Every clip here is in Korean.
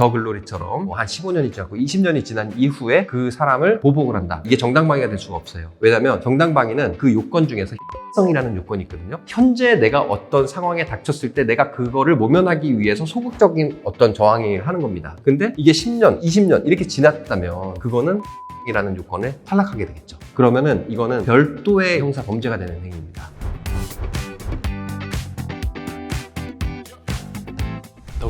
더 글로리처럼 뭐 한 15년이 지났고 20년이 지난 이후에 그 사람을 보복을 한다. 이게 정당방위가 될 수가 없어요. 왜냐하면 정당방위는 그 요건 중에서 성이라는 요건이 있거든요. 현재 내가 어떤 상황에 닥쳤을 때 내가 그거를 모면하기 위해서 소극적인 어떤 저항을 하는 겁니다. 근데 이게 10년, 20년 이렇게 지났다면 그거는 이라는 요건에 탈락하게 되겠죠. 그러면은 이거는 별도의 형사 범죄가 되는 행위입니다.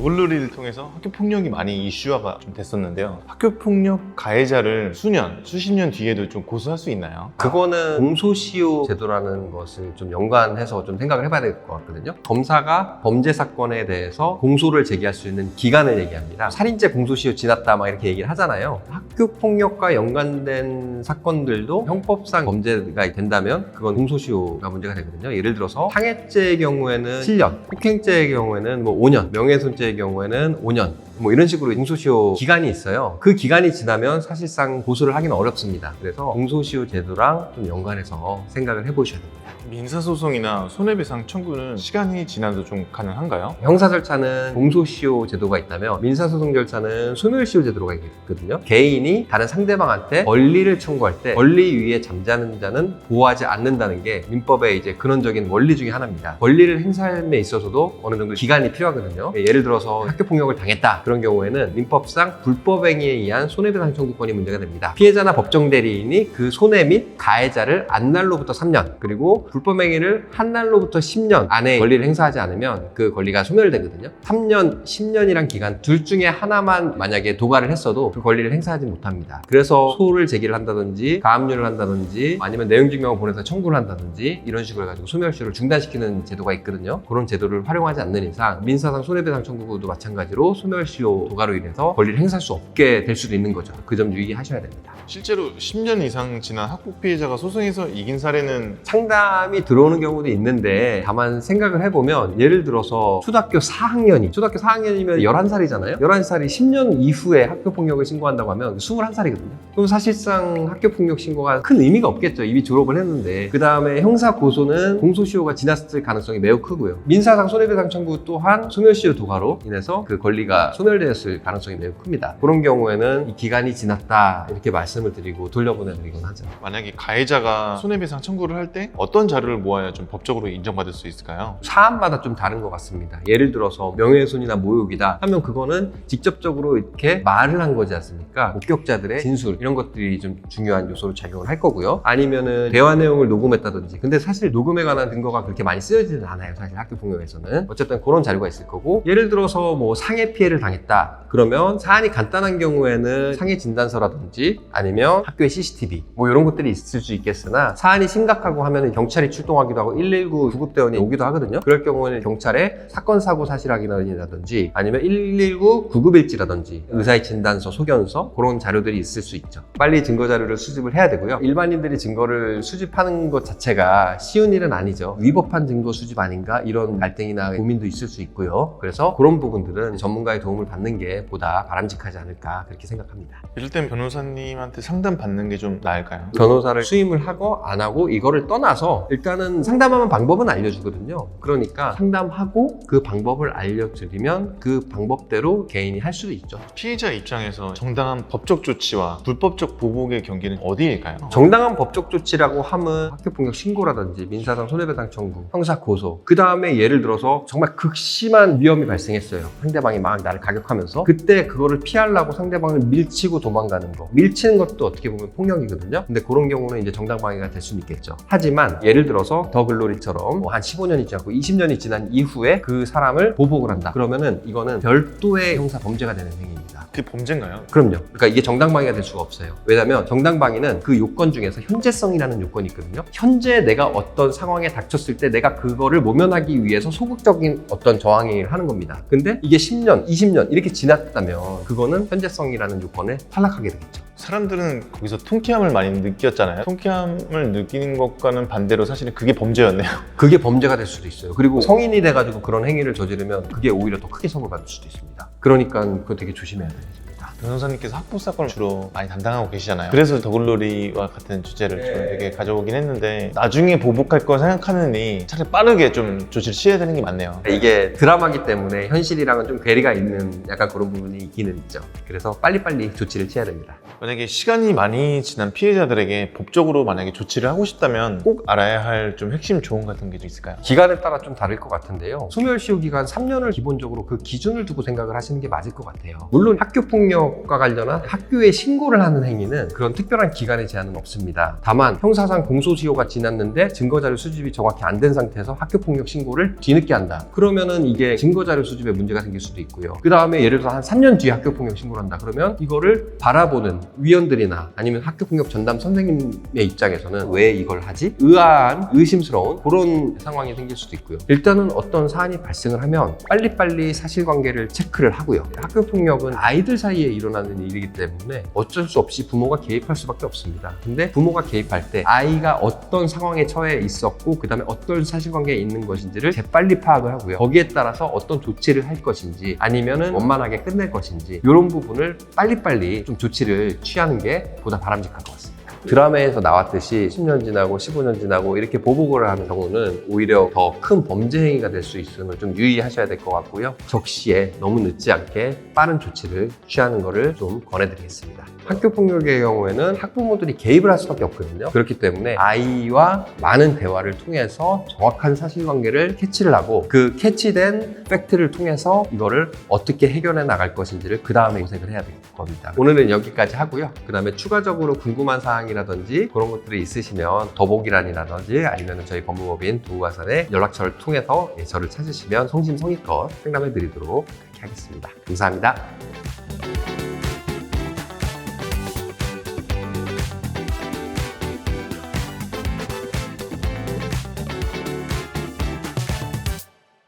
더글로리를 통해서 학교 폭력이 많이 이슈화가 좀 됐었는데요. 학교 폭력 가해자를 수년, 수십 년 뒤에도 좀 고소할 수 있나요? 그거는 공소시효 제도라는 것을 좀 연관해서 좀 생각을 해봐야 될 것 같거든요. 검사가 범죄 사건에 대해서 공소를 제기할 수 있는 기간을 얘기합니다. 살인죄 공소시효 지났다 막 이렇게 얘기를 하잖아요. 학교 폭력과 연관된 사건들도 형법상 범죄가 된다면 그건 공소시효가 문제가 되거든요. 예를 들어서 상해죄의 경우에는 7년, 폭행죄의 경우에는 뭐 5년, 명예훼손죄의 경우에는 5년, 뭐 이런 식으로 공소시효 기간이 있어요. 그 기간이 지나면 사실상 고소를 하기는 어렵습니다. 그래서 공소시효 제도랑 좀 연관해서 생각을 해보셔야 됩니다. 민사소송이나 손해배상 청구는 시간이 지나도 좀 가능한가요? 형사 절차는 공소시효 제도가 있다면 민사소송 절차는 소멸시효 제도가 있거든요. 개인이 다른 상대방한테 권리를 청구할 때 권리 위에 잠자는 자는 보호하지 않는다는 게 민법의 이제 근원적인 원리 중에 하나입니다. 권리를 행사함에 있어서도 어느 정도 기간이 필요하거든요. 예를 들어 서 학교 폭력을 당했다 그런 경우에는 민법상 불법 행위에 의한 손해배상 청구권이 문제가 됩니다. 피해자나 법정 대리인이 그 손해 및 가해자를 한 날로부터 3년 그리고 불법 행위를 한 날로부터 10년 안에 권리를 행사하지 않으면 그 권리가 소멸되거든요. 3년, 10년이란 기간 둘 중에 하나만 만약에 도발을 했어도 그 권리를 행사하지 못합니다. 그래서 소를 제기를 한다든지 가압류를 한다든지 아니면 내용증명을 보내서 청구를 한다든지 이런 식으로 해가지고 소멸시효를 중단시키는 제도가 있거든요. 그런 제도를 활용하지 않는 이상 민사상 손해배상 청구 도 마찬가지로 소멸시효 도가로 인해서 권리를 행사할 수 없게 될 수도 있는 거죠. 그 점 유의하셔야 됩니다. 실제로 10년 이상 지난 학폭 피해자가 소송에서 이긴 사례는 상담이 들어오는 경우도 있는데 다만 생각을 해보면 예를 들어서 초등학교 4학년이 초등학교 4학년이면 11살이잖아요. 11살이 10년 이후에 학교폭력을 신고한다고 하면 21살이거든요. 그럼 사실상 학교폭력 신고가 큰 의미가 없겠죠. 이미 졸업을 했는데. 그 다음에 형사 고소는 공소시효가 지났을 가능성이 매우 크고요. 민사상 손해배상 청구 또한 소멸시효 도가로 인해서 그 권리가 소멸되었을 가능성이 매우 큽니다 그런 경우에는 이 기간이 지났다 이렇게 말씀을 드리고 돌려보내드리곤 하죠 만약에 가해자가 손해배상 청구를 할 때 어떤 자료를 모아야 좀 법적으로 인정받을 수 있을까요? 사안마다 좀 다른 것 같습니다. 예를 들어서 명예훼손이나 모욕이다 하면 그거는 직접적으로 이렇게 말을 한 거지 않습니까? 목격자들의 진술 이런 것들이 좀 중요한 요소로 작용을 할 거고요. 아니면은 대화 내용을 녹음했다든지 근데 사실 녹음에 관한 근거가 그렇게 많이 쓰여지는 않아요. 사실 학교 폭력에서는 어쨌든 그런 자료가 있을 거고 예를 들어서 뭐 상해 피해를 당했다 그러면 사안이 간단한 경우에는 상해 진단서라든지 아니면 학교의 CCTV 뭐 이런 것들이 있을 수 있겠으나 사안이 심각하고 하면 경찰이 출동하기도 하고 119 구급대원이 오기도 하거든요. 그럴 경우에는 경찰에 사건 사고 사실 확인이라든지 아니면 119 구급일지라든지 의사의 진단서, 소견서 그런 자료들이 있을 수 있죠. 빨리 증거 자료를 수집을 해야 되고요. 일반인들이 증거를 수집하는 것 자체가 쉬운 일은 아니죠. 위법한 증거 수집 아닌가 이런 갈등이나 고민도 있을 수 있고요. 그래서 그런 부분들은 전문가의 도움을 받는 게 보다 바람직하지 않을까 그렇게 생각합니다. 이럴 땐 변호사님한테 상담 받는 게 좀 나을까요? 변호사를 수임을 하고 안 하고 이거를 떠나서 일단은 상담하면 방법은 알려주거든요. 그러니까 상담하고 그 방법을 알려드리면 그 방법대로 개인이 할 수도 있죠. 피해자 입장에서 정당한 법적 조치와 불법적 보복의 경계는 어디일까요? 정당한 법적 조치라고 하면 학교폭력 신고라든지 민사상 손해배상 청구, 형사 고소. 그 다음에 예를 들어서 정말 극심한 위험이 발생했어요. 상대방이 막 나를 가격하면서 그때 그거를 피하려고 상대방을 밀치고 도망가는 거. 밀치는 것도 어떻게 보면 폭력이거든요. 근데 그런 경우는 이제 정당방위가 될 수는 있겠죠. 하지만 예를 들어서 더 글로리처럼 뭐 한 15년이 지났고 20년이 지난 이후에 그 사람을 보복을 한다. 그러면은 이거는 별도의 형사 범죄가 되는 행위입니다. 그게 범죄인가요? 그럼요. 그러니까 이게 정당방위가 될 수가 없어요. 왜냐하면 정당방위는 그 요건 중에서 현재성이라는 요건이 있거든요. 현재 내가 어떤 상황에 닥쳤을 때 내가 그거를 모면하기 위해서 소극적인 어떤 저항을 하는 겁니다. 근데 이게 10년, 20년 이렇게 지 났다면 그거는 현재성이라는 요건에 탈락하게 되겠죠. 사람들은 거기서 통쾌함을 많이 느꼈잖아요. 통쾌함을 느끼는 것과는 반대로 사실은 그게 범죄였네요. 그게 범죄가 될 수도 있어요. 그리고 성인이 돼가지고 그런 행위를 저지르면 그게 오히려 더 크게 처벌받을 수도 있습니다. 그러니까 그거 되게 조심해야 되겠습니다. 변호사님께서 학부 사건을 주로 많이 담당하고 계시잖아요. 그래서 더글로리와 같은 주제를 좀 네. 되게 가져오긴 했는데 나중에 보복할 거 생각하느니 차라리 빠르게 좀 조치를 취해야 되는 게 맞네요. 이게 드라마기 때문에 현실이랑은 좀 괴리가 있는 약간 그런 부분이 있기는 있죠. 그래서 빨리빨리 조치를 취해야 됩니다. 만약에 시간이 많이 지난 피해자들에게 법적으로 만약에 조치를 하고 싶다면 꼭 알아야 할 좀 핵심 조언 같은 게 좀 있을까요? 기간에 따라 좀 다를 것 같은데요. 소멸시효 기간 3년을 기본적으로 그 기준을 두고 생각을 하시는 게 맞을 것 같아요. 물론 학교 폭력 과 관련한 학교에 신고를 하는 행위는 그런 특별한 기간의 제한은 없습니다. 다만 형사상 공소시효가 지났는데 증거자료 수집이 정확히 안 된 상태에서 학교 폭력 신고를 뒤늦게 한다. 그러면은 이게 증거자료 수집에 문제가 생길 수도 있고요. 그 다음에 예를 들어서 한 3년 뒤에 학교 폭력 신고를 한다. 그러면 이거를 바라보는 위원들이나 아니면 학교 폭력 전담 선생님의 입장에서는 왜 이걸 하지? 의아한 의심스러운 그런 상황이 생길 수도 있고요. 일단은 어떤 사안이 발생을 하면 빨리빨리 사실관계를 체크를 하고요. 학교 폭력은 아이들 사이에 일어나는 일이기 때문에 어쩔 수 없이 부모가 개입할 수밖에 없습니다. 근데 부모가 개입할 때 아이가 어떤 상황에 처해 있었고 그 다음에 어떤 사실관계에 있는 것인지를 재빨리 파악을 하고요. 거기에 따라서 어떤 조치를 할 것인지 아니면은 원만하게 끝낼 것인지 이런 부분을 빨리빨리 좀 조치를 취하는 게 보다 바람직한 것 같습니다. 드라마에서 나왔듯이 10년 지나고 15년 지나고 이렇게 보복을 하는 경우는 오히려 더 큰 범죄 행위가 될 수 있음을 좀 유의하셔야 될 것 같고요. 적시에 너무 늦지 않게 빠른 조치를 취하는 것을 좀 권해드리겠습니다. 학교 폭력의 경우에는 학부모들이 개입을 할 수밖에 없거든요. 그렇기 때문에 아이와 많은 대화를 통해서 정확한 사실관계를 캐치를 하고 그 캐치된 팩트를 통해서 이거를 어떻게 해결해 나갈 것인지를 그 다음에 모색을 해야 될 겁니다. 오늘은 여기까지 하고요. 그 다음에 추가적으로 궁금한 사항이 라든지 그런 것들이 있으시면 더보기란이라든지 아니면 저희 법무법인 도우가산의 연락처를 통해서 예, 저를 찾으시면 성심성의껏 상담해 드리도록 하겠습니다. 감사합니다.